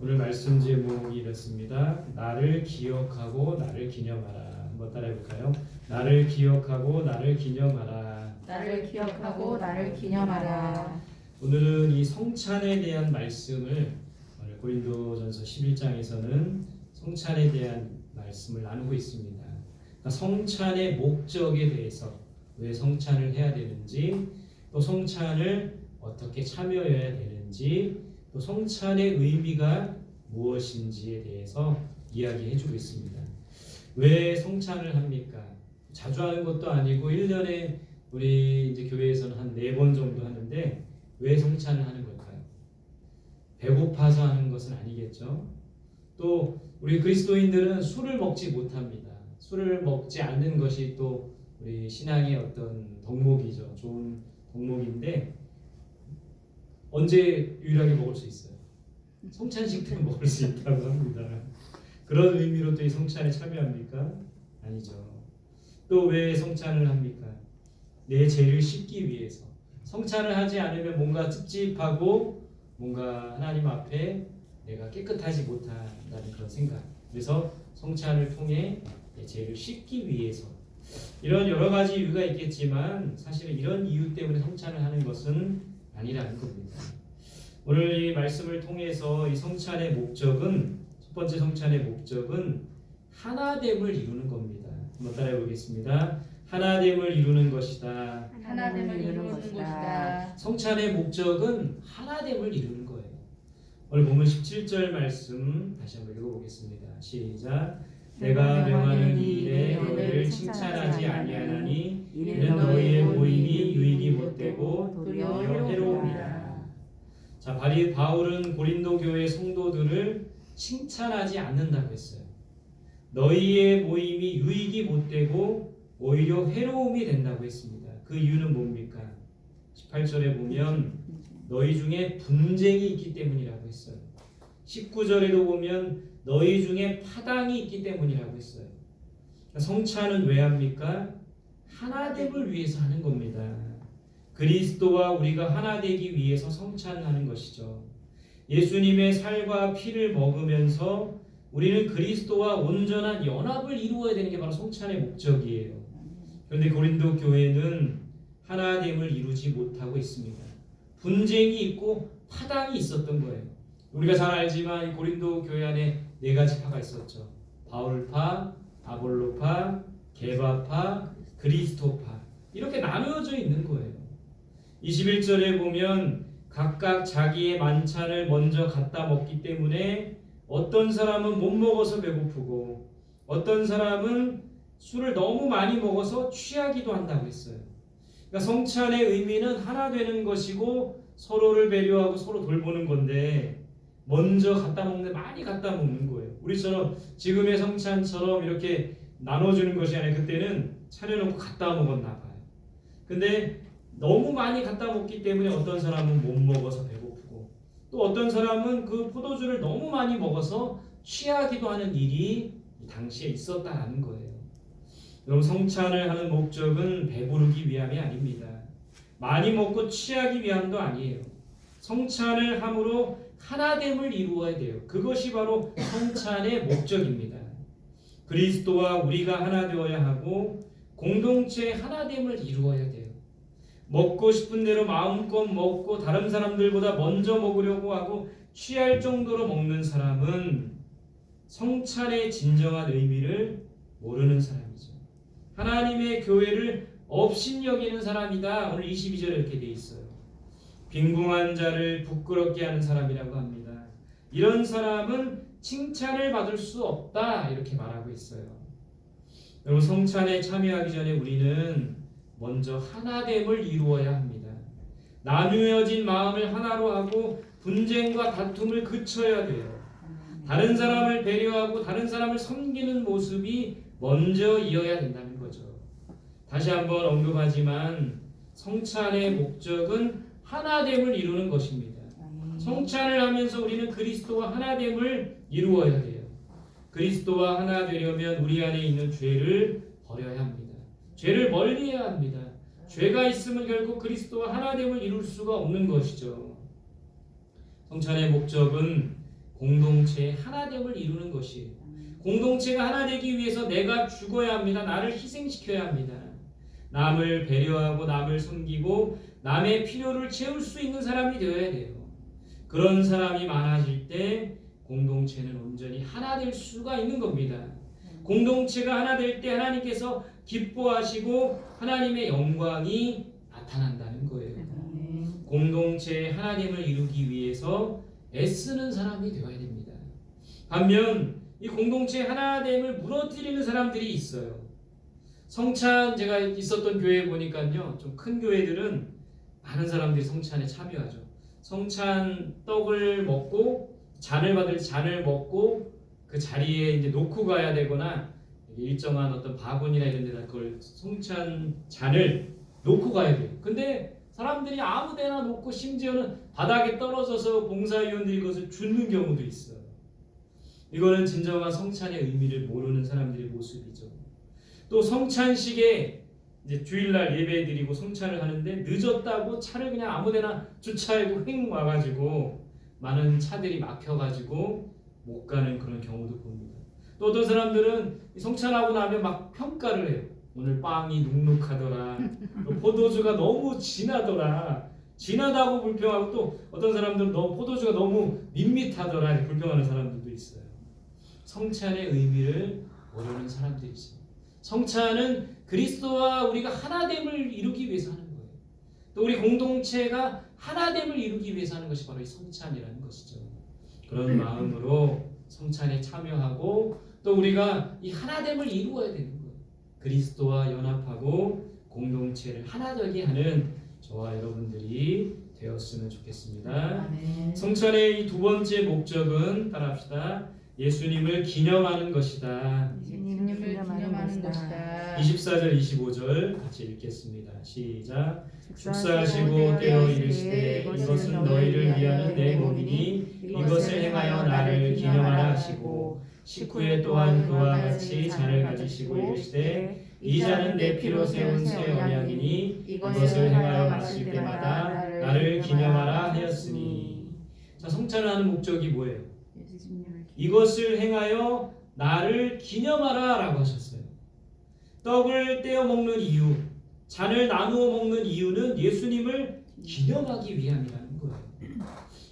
오늘 말씀 제목이 이렇습니다. 나를 기억하고 나를 기념하라. 한번 따라해 볼까요? 나를 기억하고 나를 기념하라. 나를 기억하고 나를 기념하라. 오늘은 이 성찬에 대한 말씀을 고린도전서 11장에서는 성찬에 대한 말씀을 나누고 있습니다. 그러니까 성찬의 목적에 대해서 왜 성찬을 해야 되는지 또 성찬을 어떻게 참여해야 되는지 또 성찬의 의미가 무엇인지에 대해서 이야기해 주고 있습니다. 왜 성찬을 합니까? 자주 하는 것도 아니고 1년에 우리 이제 교회에서는 한 네 번 정도 하는데 왜 성찬을 하는 걸까요? 배고파서 하는 것은 아니겠죠. 또 우리 그리스도인들은 술을 먹지 못합니다. 술을 먹지 않는 것이 또 우리 신앙의 어떤 덕목이죠. 좋은 덕목인데 언제 유일하게 먹을 수 있어요? 성찬식 때 먹을 수 있다고 합니다. 그런 의미로 또 이 성찬에 참여합니까? 아니죠. 또 왜 성찬을 합니까? 내 죄를 씻기 위해서. 성찬을 하지 않으면 뭔가 찝찝하고 뭔가 하나님 앞에 내가 깨끗하지 못한다는 그런 생각. 그래서 성찬을 통해 내 죄를 씻기 위해서 이런 여러 가지 이유가 있겠지만 사실은 이런 이유 때문에 성찬을 하는 것은 아니라는 겁니다. 오늘 이 말씀을 통해서 이 성찬의 목적은 첫 번째 성찬의 목적은 하나됨을 이루는 겁니다. 한번 따라해 보겠습니다. 하나됨을 이루는 것이다. 하나됨을 이루는 것이다. 성찬의 목적은 하나됨을 이루는 거예요. 오늘 보면 17절 말씀 다시 한번 읽어보겠습니다. 시작. 내가 명하는 이 일에 너희를 칭찬하지 아니하나니 이는 너희의 모임이 유익이 못되고 도리어 해로움이라. 자, 바리 바울은 고린도 교회 성도들을 칭찬하지 않는다고 했어요. 너희의 모임이 유익이 못되고 오히려 해로움이 된다고 했습니다. 그 이유는 뭡니까? 18절에 보면 너희 중에 분쟁이 있기 때문이라고 했어요. 19절에도 보면 너희 중에 파당이 있기 때문이라고 했어요. 성찬은 왜 합니까? 하나됨을 위해서 하는 겁니다. 그리스도와 우리가 하나 되기 위해서 성찬을 하는 것이죠. 예수님의 살과 피를 먹으면서 우리는 그리스도와 온전한 연합을 이루어야 되는 게 바로 성찬의 목적이에요. 그런데 고린도 교회는 하나됨을 이루지 못하고 있습니다. 분쟁이 있고 파당이 있었던 거예요. 우리가 잘 알지만 고린도 교회 안에 네 가지 파가 있었죠. 바울파, 아볼로파, 게바파, 그리스도파 이렇게 나누어져 있는 거예요. 21절에 보면 각각 자기의 만찬을 먼저 갖다 먹기 때문에 어떤 사람은 못 먹어서 배고프고 어떤 사람은 술을 너무 많이 먹어서 취하기도 한다고 했어요. 그러니까 성찬의 의미는 하나 되는 것이고 서로를 배려하고 서로 돌보는 건데 먼저 갖다 먹는데 많이 갖다 먹는 거예요. 우리처럼 지금의 성찬처럼 이렇게 나눠주는 것이 아니라 그때는 차려놓고 갖다 먹었나 봐요. 근데 너무 많이 갖다 먹기 때문에 어떤 사람은 못 먹어서 배고프고 또 어떤 사람은 그 포도주를 너무 많이 먹어서 취하기도 하는 일이 당시에 있었다라는 거예요. 여러분 성찬을 하는 목적은 배부르기 위함이 아닙니다. 많이 먹고 취하기 위함도 아니에요. 성찬을 함으로 하나됨을 이루어야 돼요. 그것이 바로 성찬의 목적입니다. 그리스도와 우리가 하나 되어야 하고 공동체 하나됨을 이루어야 돼요. 먹고 싶은 대로 마음껏 먹고 다른 사람들보다 먼저 먹으려고 하고 취할 정도로 먹는 사람은 성찬의 진정한 의미를 모르는 사람이죠. 하나님의 교회를 업신여기는 사람이다. 오늘 22절에 이렇게 돼 있어요. 빈궁한 자를 부끄럽게 하는 사람이라고 합니다. 이런 사람은 칭찬을 받을 수 없다. 이렇게 말하고 있어요. 여러분 성찬에 참여하기 전에 우리는 먼저 하나됨을 이루어야 합니다. 나누어진 마음을 하나로 하고 분쟁과 다툼을 그쳐야 돼요. 다른 사람을 배려하고 다른 사람을 섬기는 모습이 먼저 이어야 된다는 거죠. 다시 한번 언급하지만 성찬의 목적은 하나됨을 이루는 것입니다. 성찬을 하면서 우리는 그리스도와 하나됨을 이루어야 돼요. 그리스도와 하나 되려면 우리 안에 있는 죄를 버려야 합니다. 죄를 멀리해야 합니다. 죄가 있으면 결국 그리스도와 하나됨을 이룰 수가 없는 것이죠. 성찬의 목적은 공동체의 하나됨을 이루는 것이에요. 공동체가 하나 되기 위해서 내가 죽어야 합니다. 나를 희생시켜야 합니다. 남을 배려하고 남을 섬기고 남의 필요를 채울 수 있는 사람이 되어야 돼요. 그런 사람이 많아질 때 공동체는 온전히 하나 될 수가 있는 겁니다. 공동체가 하나 될 때 하나님께서 기뻐하시고 하나님의 영광이 나타난다는 거예요. 공동체의 하나됨을 이루기 위해서 애쓰는 사람이 되어야 됩니다. 반면 이 공동체 하나됨을 무너뜨리는 사람들이 있어요. 성찬 제가 있었던 교회 보니까요, 좀 큰 교회들은 많은 사람들이 성찬에 참여하죠. 성찬 떡을 먹고 잔을 받을 잔을 먹고 그 자리에 이제 놓고 가야 되거나 일정한 어떤 바구니나 이런 데다 그걸 성찬 잔을 놓고 가야 돼요. 근데 사람들이 아무 데나 놓고 심지어는 바닥에 떨어져서 봉사위원들이 그것을 줍는 경우도 있어요. 이거는 진정한 성찬의 의미를 모르는 사람들의 모습이죠. 또 성찬식에 이제 주일날 예배 드리고 성찬을 하는데 늦었다고 차를 그냥 아무데나 주차하고 횡 와가지고 많은 차들이 막혀가지고 못 가는 그런 경우도 봅니다. 또 어떤 사람들은 이 성찬하고 나면 막 평가를 해요. 오늘 빵이 눅눅하더라. 또 포도주가 너무 진하더라. 진하다고 불평하고 또 어떤 사람들은 너무 포도주가 너무 밋밋하더라 불평하는 사람들도 있어요. 성찬의 의미를 모르는 사람들이죠. 성찬은 그리스도와 우리가 하나됨을 이루기 위해서 하는 거예요. 또 우리 공동체가 하나됨을 이루기 위해서 하는 것이 바로 이 성찬이라는 것이죠. 그런 마음으로 성찬에 참여하고 또 우리가 이 하나됨을 이루어야 되는 거예요. 그리스도와 연합하고 공동체를 하나 되게 하는 저와 여러분들이 되었으면 좋겠습니다. 성찬의 이 두 번째 목적은 따라합시다. 예수님을 기념하는 것이다. 예수님을 기념하는 것이다. 24절 25절 같이 읽겠습니다. 시작. 축사하시고 떼어 이르시되 이것은 너희를 위하는 내 몸이니 이것을 행하여 나를 기념하라 하시고 식후에 또한 그와 같이 잔을 가지시고 이르시되 이 잔은 내 피로 세운 새 언약이니 이것을 행하여 마실 때마다 나를 기념하라 하였으니 자 성찬을 하는 목적이 뭐예요? 이것을 행하여 나를 기념하라 라고 하셨어요. 떡을 떼어 먹는 이유, 잔을 나누어 먹는 이유는 예수님을 기념하기 위함이라는 거예요.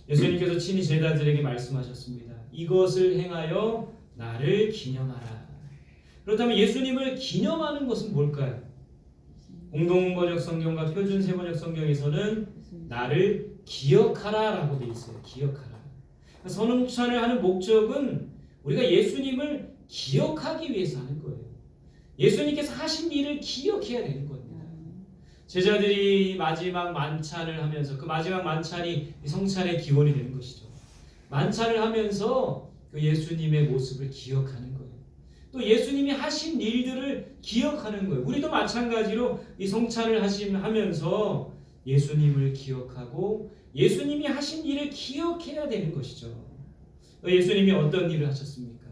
예수님께서 친히 제자들에게 말씀하셨습니다. 이것을 행하여 나를 기념하라. 그렇다면 예수님을 기념하는 것은 뭘까요? 공동번역 성경과 표준 세번역 성경에서는 나를 기억하라라고 되어 있어요. 기억하라. 선응찬을 하는 목적은 우리가 예수님을 기억하기 위해서 하는 거예요. 예수님께서 하신 일을 기억해야 되는 겁니다. 제자들이 마지막 만찬을 하면서 그 마지막 만찬이 성찬의 기원이 되는 것이죠. 만찬을 하면서 그 예수님의 모습을 기억하는 거예요. 또 예수님이 하신 일들을 기억하는 거예요. 우리도 마찬가지로 이 성찬을 하심 하면서 예수님을 기억하고 예수님이 하신 일을 기억해야 되는 것이죠. 예수님이 어떤 일을 하셨습니까?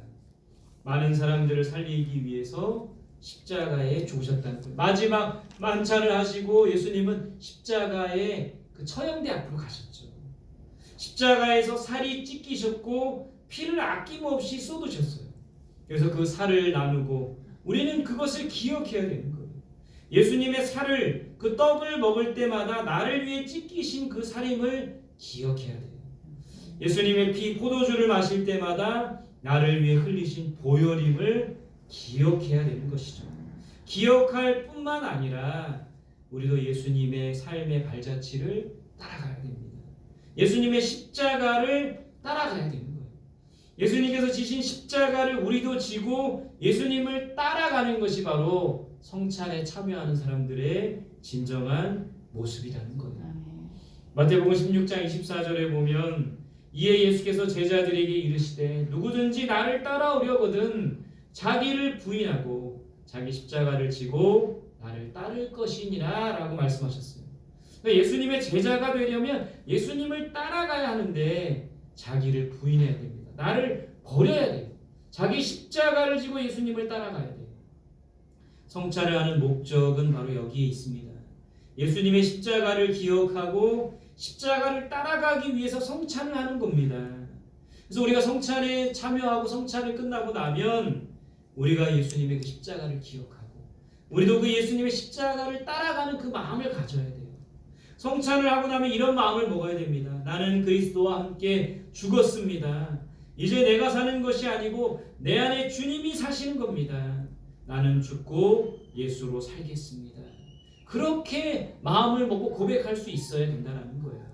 많은 사람들을 살리기 위해서 십자가에 죽으셨다는 거예요. 마지막 만찬을 하시고 예수님은 십자가의 그 처형대 앞으로 가셨죠. 십자가에서 살이 찢기셨고 피를 아낌없이 쏟으셨어요. 그래서 그 살을 나누고 우리는 그것을 기억해야 되는 거예요. 예수님의 살을 그 떡을 먹을 때마다 나를 위해 찢기신 그 살임을 기억해야 돼요. 예수님의 피 포도주를 마실 때마다 나를 위해 흘리신 보혈임을 기억해야 되는 것이죠. 기억할 뿐만 아니라 우리도 예수님의 삶의 발자취를 따라가야 됩니다. 예수님의 십자가를 따라가야 되는 거예요. 예수님께서 지신 십자가를 우리도 지고 예수님을 따라가는 것이 바로 성찬에 참여하는 사람들의 진정한 모습이라는 거예요. 마태복음 16장 24절에 보면 이에 예수께서 제자들에게 이르시되 누구든지 나를 따라오려거든 자기를 부인하고 자기 십자가를 지고 나를 따를 것이니라라고 말씀하셨어요. 예수님의 제자가 되려면 예수님을 따라가야 하는데 자기를 부인해야 됩니다. 나를 버려야 돼요. 자기 십자가를 지고 예수님을 따라가야 돼요. 성찬을 하는 목적은 바로 여기에 있습니다. 예수님의 십자가를 기억하고 십자가를 따라가기 위해서 성찬을 하는 겁니다. 그래서 우리가 성찬에 참여하고 성찬을 끝나고 나면 우리가 예수님의 그 십자가를 기억하고 우리도 그 예수님의 십자가를 따라가는 그 마음을 가져야 돼요. 성찬을 하고 나면 이런 마음을 먹어야 됩니다. 나는 그리스도와 함께 죽었습니다. 이제 내가 사는 것이 아니고 내 안에 주님이 사시는 겁니다. 나는 죽고 예수로 살겠습니다. 그렇게 마음을 먹고 고백할 수 있어야 된다는 거예요.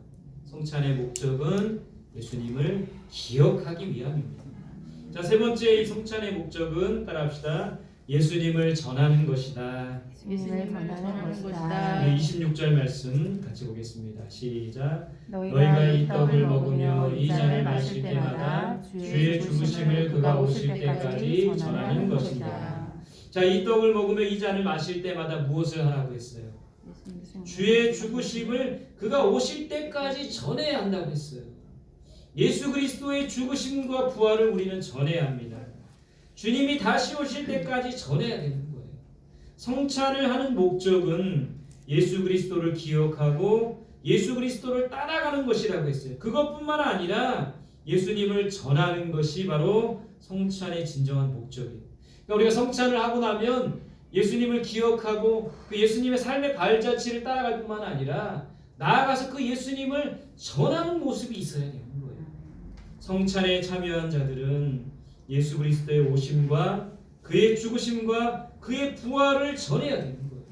성찬의 목적은 예수님을 기억하기 위함입니다. 자, 세 번째 이 성찬의 목적은 따라합시다. 예수님을 전하는 것이다. 예수님을 전하는 네, 것이다. 26절 말씀 같이 보겠습니다. 시작. 너희가 이 떡을 먹으며 이 잔을 마실 때마다 주의 죽으심을 그가 오실 때까지 전하는 것이다. 자, 이 떡을 먹으며 이 잔을 마실 때마다 무엇을 하라고 했어요? 주의 죽으심을 그가 오실 때까지 전해야 한다고 했어요. 예수 그리스도의 죽으심과 부활을 우리는 전해야 합니다. 주님이 다시 오실 때까지 전해야 되는 거예요. 성찬을 하는 목적은 예수 그리스도를 기억하고 예수 그리스도를 따라가는 것이라고 했어요. 그것뿐만 아니라 예수님을 전하는 것이 바로 성찬의 진정한 목적이에요. 그러니까 우리가 성찬을 하고 나면 예수님을 기억하고 그 예수님의 삶의 발자취를 따라갈 뿐만 아니라 나아가서 그 예수님을 전하는 모습이 있어야 되는 거예요. 성찬에 참여한 자들은 예수 그리스도의 오심과 그의 죽으심과 그의 부활을 전해야 되는 거예요.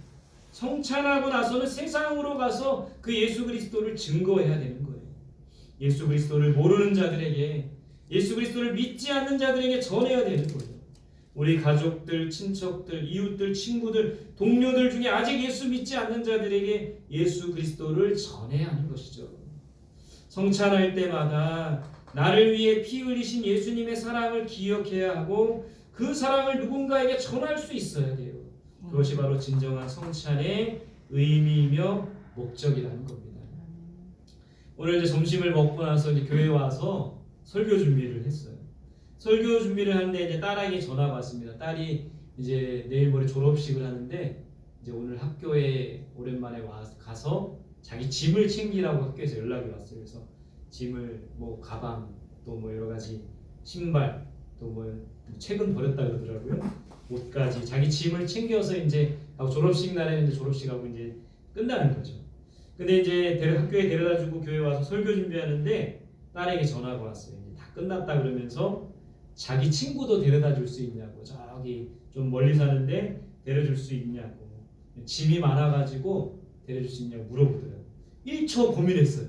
성찬하고 나서는 세상으로 가서 그 예수 그리스도를 증거해야 되는 거예요. 예수 그리스도를 모르는 자들에게 예수 그리스도를 믿지 않는 자들에게 전해야 되는 거예요. 우리 가족들, 친척들, 이웃들, 친구들, 동료들 중에 아직 예수 믿지 않는 자들에게 예수 그리스도를 전해야 하는 것이죠. 성찬할 때마다 나를 위해 피 흘리신 예수님의 사랑을 기억해야 하고 그 사랑을 누군가에게 전할 수 있어야 돼요. 그것이 바로 진정한 성찬의 의미이며 목적이라는 겁니다. 오늘 이제 점심을 먹고 나서 이제 교회 와서 설교 준비를 했어요. 설교 준비를 하는데 이제 딸에게 전화가 왔습니다. 딸이 이제 내일 모레 졸업식을 하는데 이제 오늘 학교에 오랜만에 와 가서 자기 짐을 챙기라고 학교에서 연락이 왔어요. 그래서 짐을 뭐 가방 또 뭐 여러 가지 신발 또 뭐 책은 버렸다 그러더라고요. 옷까지 자기 짐을 챙겨서 이제 졸업식 날에는 이제 졸업식하고 이제 끝나는 거죠. 근데 이제 데려, 학교에 데려다주고 교회 와서 설교 준비하는데 딸에게 전화가 왔어요. 이제 다 끝났다 그러면서 자기 친구도 데려다 줄 수 있냐고 저기 좀 멀리 사는데 데려줄 수 있냐고 짐이 많아가지고 데려줄 수 있냐고 물어보더라고요. 1초 고민했어요.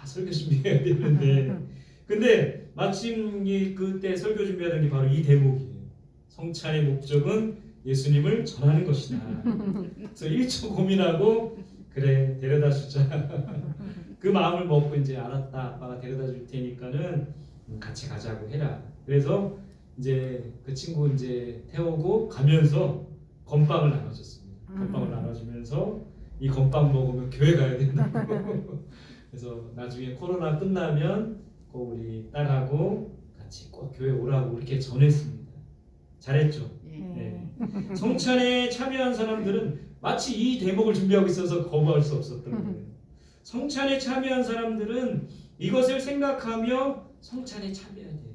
아 설교 준비해야 되는데 근데 마침 이 그때 설교 준비하던 게 바로 이 대목이에요. 성찬의 목적은 예수님을 전하는 것이다. 그래서 1초 고민하고 그래 데려다 주자. 그 마음을 먹고 이제 알았다. 아빠가 데려다 줄 테니까는 같이 가자고 해라. 그래서 이제 그 친구 이제 태우고 가면서 건빵을 나눠줬습니다. 건빵을 나눠주면서 이 건빵 먹으면 교회 가야 된다고. 그래서 나중에 코로나 끝나면 꼭 우리 딸하고 같이 꼭 교회 오라고 이렇게 전했습니다. 잘했죠. 네. 성찬에 참여한 사람들은 마치 이 대목을 준비하고 있어서 거부할 수 없었던 거예요. 성찬에 참여한 사람들은 이것을 생각하며 성찬에 참여해야 돼요.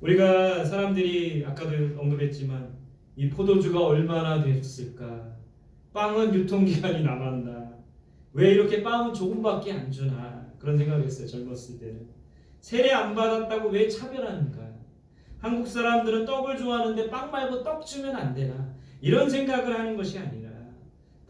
우리가 사람들이 아까도 언급했지만 이 포도주가 얼마나 됐을까? 빵은 유통기한이 남았나? 왜 이렇게 빵은 조금밖에 안 주나? 그런 생각을 했어요. 젊었을 때는. 세례 안 받았다고 왜 차별하는가? 한국 사람들은 떡을 좋아하는데 빵 말고 떡 주면 안 되나? 이런 생각을 하는 것이 아니라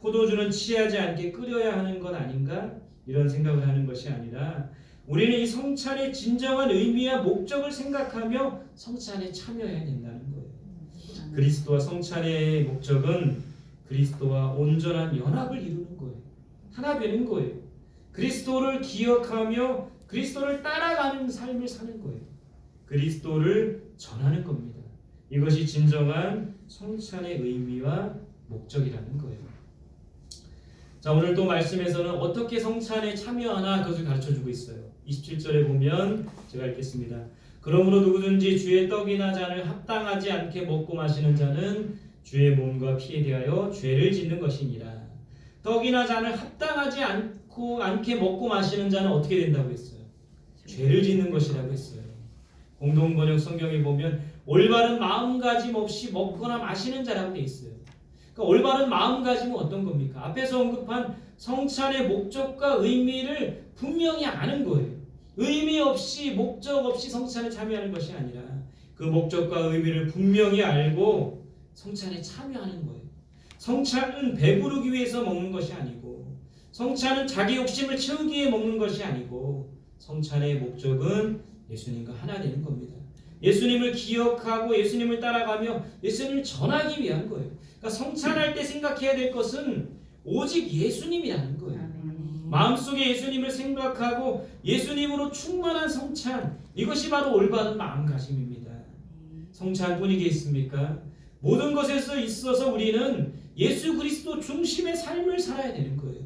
포도주는 취하지 않게 끓여야 하는 것 아닌가? 이런 생각을 하는 것이 아니라 우리는 이 성찬의 진정한 의미와 목적을 생각하며 성찬에 참여해야 된다는 거예요. 그리스도와 성찬의 목적은 그리스도와 온전한 연합을 이루는 거예요. 하나 되는 거예요. 그리스도를 기억하며 그리스도를 따라가는 삶을 사는 거예요. 그리스도를 전하는 겁니다. 이것이 진정한 성찬의 의미와 목적이라는 거예요. 자, 오늘 또 말씀에서는 어떻게 성찬에 참여하나 그것을 가르쳐 주고 있어요. 27절에 보면 제가 읽겠습니다. 그러므로 누구든지 주의 떡이나 잔을 합당하지 않게 먹고 마시는 자는 주의 몸과 피에 대하여 죄를 짓는 것이니라. 떡이나 잔을 합당하지 않고 않게 먹고 마시는 자는 어떻게 된다고 했어요? 죄를 짓는 것이라고 했어요. 공동 번역 성경에 보면 올바른 마음가짐 없이 먹거나 마시는 자라고 돼 있어요. 그러니까 올바른 마음가짐은 어떤 겁니까? 앞에서 언급한 성찬의 목적과 의미를 분명히 아는 거예요. 의미 없이 목적 없이 성찬에 참여하는 것이 아니라 그 목적과 의미를 분명히 알고 성찬에 참여하는 거예요. 성찬은 배부르기 위해서 먹는 것이 아니고 성찬은 자기 욕심을 채우기 위해 먹는 것이 아니고 성찬의 목적은 예수님과 하나 되는 겁니다. 예수님을 기억하고 예수님을 따라가며 예수님을 전하기 위한 거예요. 그러니까 성찬할 때 생각해야 될 것은 오직 예수님이라는 거예요. 마음속에 예수님을 생각하고 예수님으로 충만한 성찬 이것이 바로 올바른 마음가짐입니다. 성찬뿐이 겠습니까? 모든 것에서 있어서 우리는 예수 그리스도 중심의 삶을 살아야 되는 거예요.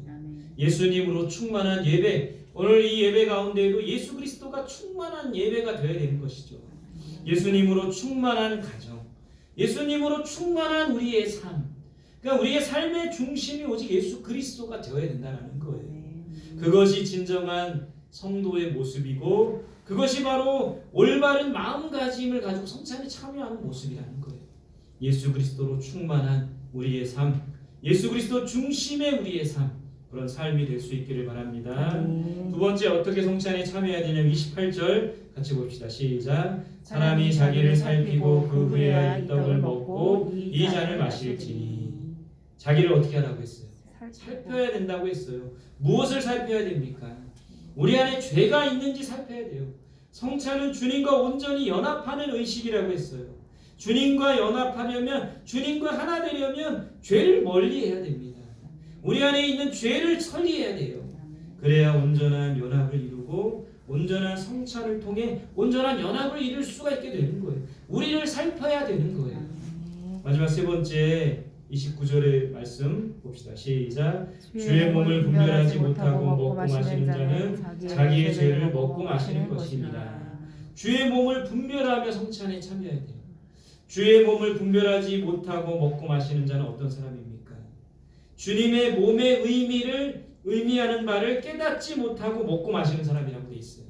예수님으로 충만한 예배 오늘 이 예배 가운데에도 예수 그리스도가 충만한 예배가 되어야 되는 것이죠. 예수님으로 충만한 가정, 예수님으로 충만한 우리의 삶. 그러니까 우리의 삶의 중심이 오직 예수 그리스도가 되어야 된다는 거예요. 그것이 진정한 성도의 모습이고 그것이 바로 올바른 마음가짐을 가지고 성찬에 참여하는 모습이라는 거예요. 예수 그리스도로 충만한 우리의 삶, 예수 그리스도 중심의 우리의 삶 그런 삶이 될 수 있기를 바랍니다. 두 번째 어떻게 성찬에 참여해야 되냐면 28절 같이 봅시다. 시작. 사람이 자기를 살피고 그 후에야 이 떡을 먹고 이 잔을 마실지니 자기를 어떻게 하라고 했어요? 살펴야 된다고 했어요. 무엇을 살펴야 됩니까? 우리 안에 죄가 있는지 살펴야 돼요. 성찬은 주님과 온전히 연합하는 의식이라고 했어요. 주님과 연합하려면 주님과 하나 되려면 죄를 멀리해야 됩니다. 우리 안에 있는 죄를 처리해야 돼요. 그래야 온전한 연합을 이루고 온전한 성찬을 통해 온전한 연합을 이룰 수가 있게 되는 거예요. 우리를 살펴야 되는 거예요. 마지막 세 번째 29절의 말씀 봅시다. 시작. 주의 몸을 분별하지 못하고 먹고 마시는 자는 자기의 죄를 먹고 마시는 것입니다. 주의 몸을 분별하며 성찬에 참여해야 돼요. 주의 몸을 분별하지 못하고 먹고 마시는 자는 어떤 사람입니까? 주님의 몸의 의미를 의미하는 바를 깨닫지 못하고 먹고 마시는 사람이라고 돼 있어요.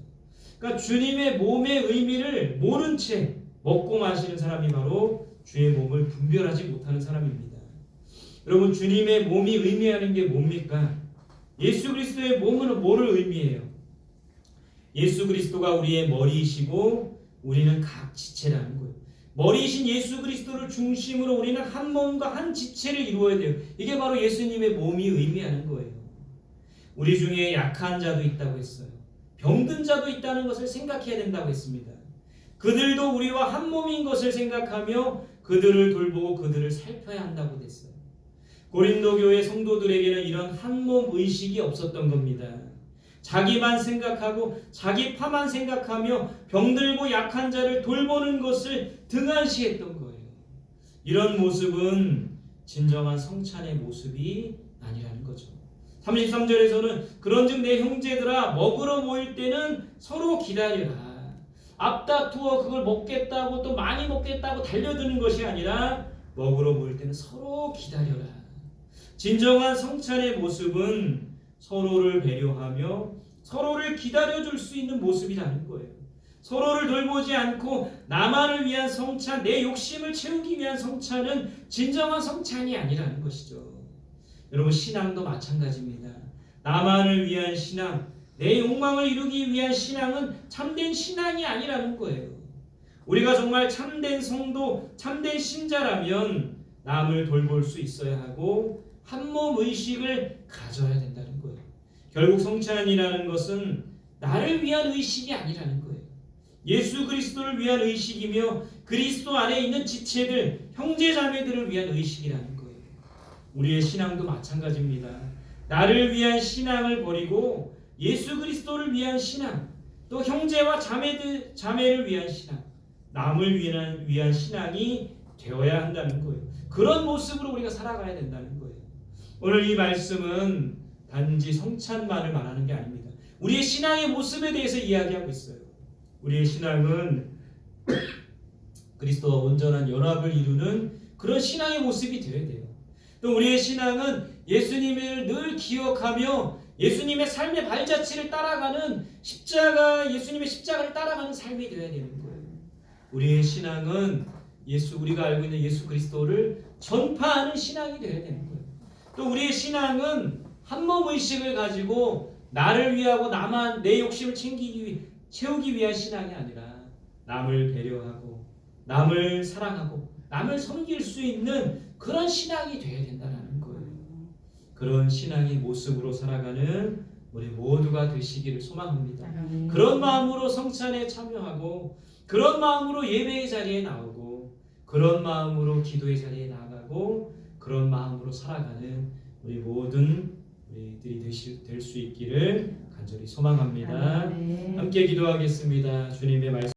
그러니까 주님의 몸의 의미를 모른 채 먹고 마시는 사람이 바로 주의 몸을 분별하지 못하는 사람입니다. 여러분 주님의 몸이 의미하는 게 뭡니까? 예수 그리스도의 몸은 뭐를 의미해요? 예수 그리스도가 우리의 머리이시고 우리는 각 지체라는 거예요. 머리이신 예수 그리스도를 중심으로 우리는 한 몸과 한 지체를 이루어야 돼요. 이게 바로 예수님의 몸이 의미하는 거예요. 우리 중에 약한 자도 있다고 했어요. 병든 자도 있다는 것을 생각해야 된다고 했습니다. 그들도 우리와 한 몸인 것을 생각하며 그들을 돌보고 그들을 살펴야 한다고 됐어요. 고린도 교회 성도들에게는 이런 한몸 의식이 없었던 겁니다. 자기만 생각하고 자기 파만 생각하며 병들고 약한 자를 돌보는 것을 등한시했던 거예요. 이런 모습은 진정한 성찬의 모습이 아니라는 거죠. 33절에서는 그런즉 내 형제들아 먹으러 모일 때는 서로 기다리라. 앞다투어 그걸 먹겠다고 또 많이 먹겠다고 달려드는 것이 아니라 먹으러 모일 때는 서로 기다려라. 진정한 성찬의 모습은 서로를 배려하며 서로를 기다려줄 수 있는 모습이라는 거예요. 서로를 돌보지 않고 나만을 위한 성찬, 내 욕심을 채우기 위한 성찬은 진정한 성찬이 아니라는 것이죠. 여러분 신앙도 마찬가지입니다. 나만을 위한 신앙, 내 욕망을 이루기 위한 신앙은 참된 신앙이 아니라는 거예요. 우리가 정말 참된 성도, 참된 신자라면 남을 돌볼 수 있어야 하고 한 몸 의식을 가져야 된다는 거예요. 결국 성찬이라는 것은 나를 위한 의식이 아니라는 거예요. 예수 그리스도를 위한 의식이며 그리스도 안에 있는 지체들, 형제 자매들을 위한 의식이라는 거예요. 우리의 신앙도 마찬가지입니다. 나를 위한 신앙을 버리고 예수 그리스도를 위한 신앙, 또 형제와 자매들 자매를 위한 신앙, 남을 위한 위한 신앙이 되어야 한다는 거예요. 그런 모습으로 우리가 살아가야 된다는 거예요. 오늘 이 말씀은 단지 성찬만을 말하는 게 아닙니다. 우리의 신앙의 모습에 대해서 이야기하고 있어요. 우리의 신앙은 그리스도와 온전한 연합을 이루는 그런 신앙의 모습이 되어야 돼요. 또 우리의 신앙은 예수님을 늘 기억하며 예수님의 삶의 발자취를 따라가는 십자가 예수님의 십자가를 따라가는 삶이 되어야 되는 거예요. 우리의 신앙은 예수 우리가 알고 있는 예수 그리스도를 전파하는 신앙이 되어야 되는 거예요. 또 우리의 신앙은 한몸 의식을 가지고 나를 위하고 나만 내 욕심을 챙기기 위 채우기 위한 신앙이 아니라 남을 배려하고 남을 사랑하고 남을 섬길 수 있는 그런 신앙이 되어야 된다는 거예요. 그런 신앙의 모습으로 살아가는 우리 모두가 되시기를 소망합니다. 그런 마음으로 성찬에 참여하고 그런 마음으로 예배의 자리에 나오고 그런 마음으로 기도의 자리에 나가고 그런 마음으로 살아가는 우리 모든 우리들이 될 수 있기를 간절히 소망합니다. 함께 기도하겠습니다. 주님의 말씀